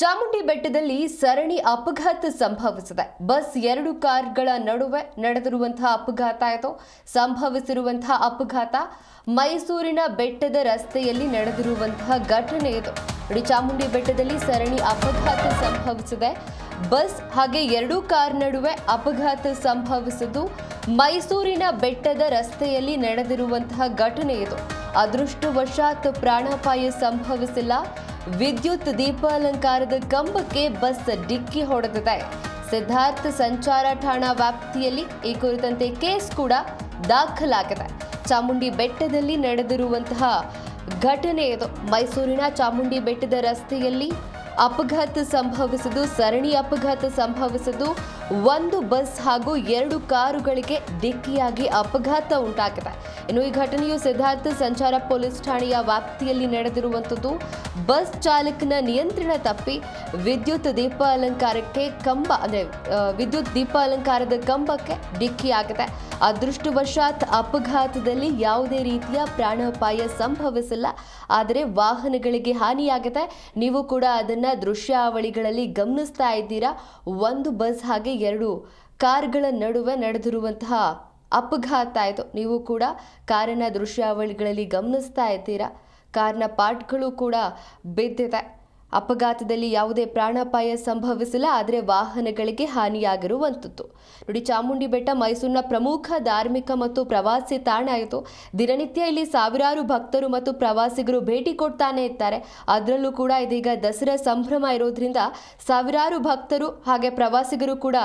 ಚಾಮುಂಡಿ ಬೆಟ್ಟದಲ್ಲಿ ಸರಣಿ ಅಪಘಾತ ಸಂಭವಿಸಿದೆ. ಬಸ್ ಎರಡು ಕಾರ್ಗಳ ನಡುವೆ ನಡೆದಿರುವಂತಹ ಅಪಘಾತ ಆಯಿತು ಸಂಭವಿಸಿರುವಂತಹ ಅಪಘಾತ ಮೈಸೂರಿನ ಬೆಟ್ಟದ ರಸ್ತೆಯಲ್ಲಿ ನಡೆದಿರುವಂತಹ ಘಟನೆ ಇದು. ನೋಡಿ ಚಾಮುಂಡಿ ಬೆಟ್ಟದಲ್ಲಿ ಸರಣಿ ಅಪಘಾತ ಸಂಭವಿಸಿದೆ. ಬಸ್ ಹಾಗೆ ಎರಡು ಕಾರ್ ನಡುವೆ ಅಪಘಾತ ಸಂಭವಿಸಿದ್ದು, ಮೈಸೂರಿನ ಬೆಟ್ಟದ ರಸ್ತೆಯಲ್ಲಿ ನಡೆದಿರುವಂತಹ ಘಟನೆ ಇದು. ಅದೃಷ್ಟವಶಾತ್ ಪ್ರಾಣಾಪಾಯ ಸಂಭವಿಸಿಲ್ಲ. ವಿದ್ಯುತ್ ದೀಪಾಲಂಕಾರದ ಕಂಬಕ್ಕೆ ಬಸ್ ಡಿಕ್ಕಿ ಹೊಡೆದಿದೆ. ಸಿದ್ಧಾರ್ಥ ಸಂಚಾರ ಠಾಣಾ ವ್ಯಾಪ್ತಿಯಲ್ಲಿ ಈ ಕುರಿತಂತೆ ಕೇಸ್ ಕೂಡ ದಾಖಲಾಗಿದೆ. ಚಾಮುಂಡಿ ಬೆಟ್ಟದಲ್ಲಿ ನಡೆದಿರುವಂತಹ ಘಟನೆ ಇದು. ಮೈಸೂರಿನ ಚಾಮುಂಡಿ ಬೆಟ್ಟದ ರಸ್ತೆಯಲ್ಲಿ ಅಪಘಾತ ಸಂಭವಿಸಿದ್ದು, ಸರಣಿ ಅಪಘಾತ ಸಂಭವಿಸಿದ್ದು ಒಂದು ಬಸ್ ಹಾಗೂ ಎರಡು ಕಾರುಗಳಿಗೆ ಡಿಕ್ಕಿಯಾಗಿ ಅಪಘಾತ ಉಂಟಾಗಿದೆ. ಇನ್ನು ಈ ಘಟನೆಯು ಸಿದ್ಧಾರ್ಥ ಸಂಚಾರ ಪೊಲೀಸ್ ಠಾಣೆಯ ವ್ಯಾಪ್ತಿಯಲ್ಲಿ ನಡೆದಿರುವಂಥದ್ದು. ಬಸ್ ಚಾಲಕನ ನಿಯಂತ್ರಣ ತಪ್ಪಿ ವಿದ್ಯುತ್ ದೀಪ ಅಲಂಕಾರಕ್ಕೆ ಕಂಬ, ಅಂದರೆ ವಿದ್ಯುತ್ ದೀಪ ಅಲಂಕಾರದ ಕಂಬಕ್ಕೆ ಡಿಕ್ಕಿಯಾಗಿದೆ. ಅದೃಷ್ಟವಶಾತ್ ಅಪಘಾತದಲ್ಲಿ ಯಾವುದೇ ರೀತಿಯ ಪ್ರಾಣಾಪಾಯ ಸಂಭವಿಸಿಲ್ಲ. ಆದರೆ ವಾಹನಗಳಿಗೆ ಹಾನಿಯಾಗಿದೆ. ನೀವು ಕೂಡ ಅದನ್ನ ದೃಶ್ಯಾವಳಿಗಳಲ್ಲಿ ಗಮನಿಸ್ತಾ ಇದ್ದೀರಾ. ಒಂದು ಬಸ್ ಹಾಗೆ ಎರಡು ಕಾರ್ಗಳ ನಡುವೆ ನಡೆದಿರುವಂತಹ ಅಪಘಾತ ಆಯಿತು. ನೀವು ಕೂಡ ಕಾರಿನ ದೃಶ್ಯಾವಳಿಗಳಲ್ಲಿ ಗಮನಿಸ್ತಾ ಇದ್ದೀರಾ. ಕಾರ್ನ ಪಾರ್ಟ್ಗಳು ಕೂಡ ಬಿದ್ದಿದೆ. ಅಪಘಾತದಲ್ಲಿ ಯಾವುದೇ ಪ್ರಾಣಾಪಾಯ ಸಂಭವಿಸಿಲ್ಲ, ಆದರೆ ವಾಹನಗಳಿಗೆ ಹಾನಿಯಾಗಿರುವಂಥದ್ದು ನೋಡಿ ಚಾಮುಂಡಿ ಬೆಟ್ಟ ಮೈಸೂರಿನ ಪ್ರಮುಖ ಧಾರ್ಮಿಕ ಮತ್ತು ಪ್ರವಾಸಿ ತಾಣ ಆಯಿತು ದಿನನಿತ್ಯ ಇಲ್ಲಿ ಸಾವಿರಾರು ಭಕ್ತರು ಮತ್ತು ಪ್ರವಾಸಿಗರು ಭೇಟಿ ಕೊಡ್ತಾನೆ ಇರ್ತಾರೆ. ಅದರಲ್ಲೂ ಕೂಡ ಇದೀಗ ದಸರಾ ಸಂಭ್ರಮ ಇರೋದ್ರಿಂದ ಸಾವಿರಾರು ಭಕ್ತರು ಹಾಗೆ ಪ್ರವಾಸಿಗರು ಕೂಡ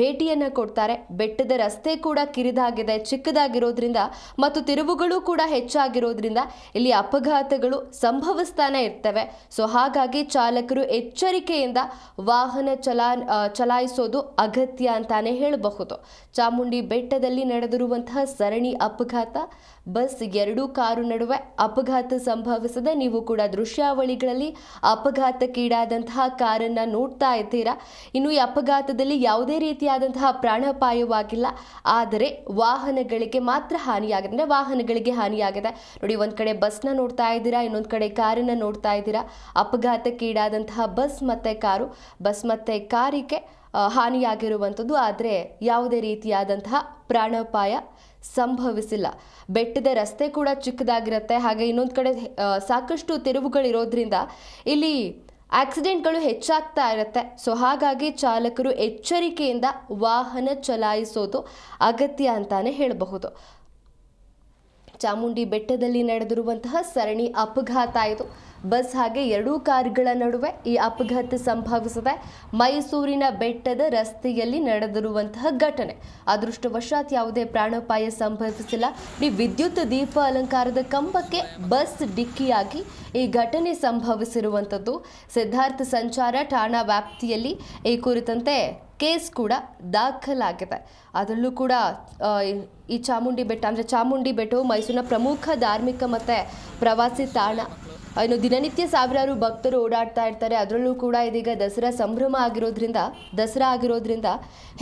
ಭೇಟಿಯನ್ನ ಕೊಡ್ತಾರೆ. ಬೆಟ್ಟದ ರಸ್ತೆ ಕೂಡ ಕಿರಿದಾಗಿದೆ, ಚಿಕ್ಕದಾಗಿರೋದ್ರಿಂದ ಮತ್ತು ತಿರುವುಗಳು ಕೂಡ ಹೆಚ್ಚಾಗಿರೋದ್ರಿಂದ ಇಲ್ಲಿ ಅಪಘಾತಗಳು ಸಂಭವಿಸ್ತಾನೆ ಇರ್ತವೆ. ಸೊ ಹಾಗಾಗಿ ಚಾಲಕರು ಎಚ್ಚರಿಕೆಯಿಂದ ವಾಹನ ಚಲಾ ಚಲಾಯಿಸೋದು ಅಗತ್ಯ ಅಂತಾನೆ ಹೇಳಬಹುದು. ಚಾಮುಂಡಿ ಬೆಟ್ಟದಲ್ಲಿ ನಡೆದಿರುವಂತಹ ಸರಣಿ ಅಪಘಾತ, ಬಸ್ ಎರಡೂ ಕಾರು ನಡುವೆ ಅಪಘಾತ ಸಂಭವಿಸದೆ ನೀವು ಕೂಡ ದೃಶ್ಯಾವಳಿಗಳಲ್ಲಿ ಅಪಘಾತಕ್ಕೀಡಾದಂತಹ ಕಾರನ್ನು ನೋಡ್ತಾ ಇದ್ದೀರಾ? ಇನ್ನು ಈ ಅಪಘಾತದಲ್ಲಿ ಯಾವುದೇ ರೀತಿಯಾದಂತಹ ಪ್ರಾಣಾಪಾಯವಾಗಿಲ್ಲ, ಆದರೆ ವಾಹನಗಳಿಗೆ ಮಾತ್ರ ಹಾನಿಯಾಗಿದೆ, ವಾಹನಗಳಿಗೆ ಹಾನಿಯಾಗಿದೆ. ನೋಡಿ, ಒಂದು ಕಡೆ ಬಸ್ನ ನೋಡ್ತಾ ಇದ್ದೀರಾ, ಇನ್ನೊಂದು ಕಡೆ ಕಾರನ್ನು ನೋಡ್ತಾ ಇದ್ದೀರಾ. ಅಪಘಾತಕ್ಕೀಡಾದಂತಹ ಬಸ್ ಮತ್ತೆ ಕಾರು, ಬಸ್ ಮತ್ತೆ ಕಾರಿಗೆ ಹಾನಿಯಾಗಿರುವಂಥದ್ದು. ಆದರೆ ಯಾವುದೇ ರೀತಿಯಾದಂತಹ ಪ್ರಾಣಾಪಾಯ ಸಂಭವಿಸಿಲ್ಲ. ಬೆಟ್ಟದ ರಸ್ತೆ ಕೂಡ ಚಿಕ್ಕದಾಗಿರುತ್ತೆ. ಹಾಗೆ ಇನ್ನೊಂದು ಕಡೆ ಸಾಕಷ್ಟು ತಿರುವುಗಳಿರೋದ್ರಿಂದ ಇಲ್ಲಿ ಆಕ್ಸಿಡೆಂಟ್ಗಳು ಹೆಚ್ಚಾಗ್ತಾ ಇರುತ್ತೆ. ಸೊ, ಹಾಗಾಗಿ ಚಾಲಕರು ಎಚ್ಚರಿಕೆಯಿಂದ ವಾಹನ ಚಲಾಯಿಸೋದು ಅಗತ್ಯ ಅಂತಾನೆ ಹೇಳಬಹುದು. ಚಾಮುಂಡಿ ಬೆಟ್ಟದಲ್ಲಿ ನಡೆದಿರುವಂತಹ ಸರಣಿ ಅಪಘಾತ ಇದು. ಬಸ್ ಹಾಗೆ ಎರಡೂ ಕಾರುಗಳ ನಡುವೆ ಈ ಅಪಘಾತ ಸಂಭವಿಸಿದೆ. ಮೈಸೂರಿನ ಬೆಟ್ಟದ ರಸ್ತೆಯಲ್ಲಿ ನಡೆದಿರುವಂತಹ ಘಟನೆ. ಅದೃಷ್ಟವಶಾತ್ ಯಾವುದೇ ಪ್ರಾಣೋಪಾಯ ಸಂಭವಿಸಿಲ್ಲ. ಈ ವಿದ್ಯುತ್ ದೀಪ ಅಲಂಕಾರದ ಕಂಬಕ್ಕೆ ಬಸ್ ಡಿಕ್ಕಿಯಾಗಿ ಈ ಘಟನೆ ಸಂಭವಿಸಿರುವಂಥದ್ದು. ಸಿದ್ಧಾರ್ಥ ಸಂಚಾರ ಠಾಣಾ ವ್ಯಾಪ್ತಿಯಲ್ಲಿ ಈ ಕುರಿತಂತೆ ಕೇಸ್ ಕೂಡ ದಾಖಲಾಗಿದೆ. ಅದರಲ್ಲೂ ಕೂಡ ಈ- ಚಾಮುಂಡಿ ಬೆಟ್ಟ, ಅಂದರೆ ಚಾಮುಂಡಿ ಬೆಟ್ಟವು ಮೈಸೂರಿನ ಪ್ರಮುಖ ಧಾರ್ಮಿಕ ಮತ್ತು ಪ್ರವಾಸಿ ತಾಣ. ಇನ್ನು ದಿನನಿತ್ಯ ಸಾವಿರಾರು ಭಕ್ತರು ಓಡಾಡ್ತಾ ಇರ್ತಾರೆ. ಅದರಲ್ಲೂ ಕೂಡ ಇದೀಗ ದಸರಾ ಸಂಭ್ರಮ ಆಗಿರೋದ್ರಿಂದ, ದಸರಾ ಆಗಿರೋದ್ರಿಂದ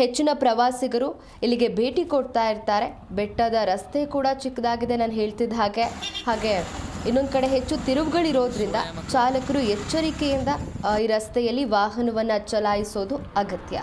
ಹೆಚ್ಚಿನ ಪ್ರವಾಸಿಗರು ಇಲ್ಲಿಗೆ ಭೇಟಿ ಕೊಡ್ತಾ ಇರ್ತಾರೆ. ಬೆಟ್ಟದ ರಸ್ತೆ ಕೂಡ ಚಿಕ್ಕದಾಗಿದೆ ನಾನು ಹೇಳ್ತಿದ್ದ ಹಾಗೆ. ಹಾಗೆ ಇನ್ನೊಂದು ಕಡೆ ಹೆಚ್ಚು ತಿರುವುಗಳಿರೋದ್ರಿಂದ ಚಾಲಕರು ಎಚ್ಚರಿಕೆಯಿಂದ ಈ ರಸ್ತೆಯಲ್ಲಿ ವಾಹನವನ್ನು ಚಲಾಯಿಸೋದು ಅಗತ್ಯ.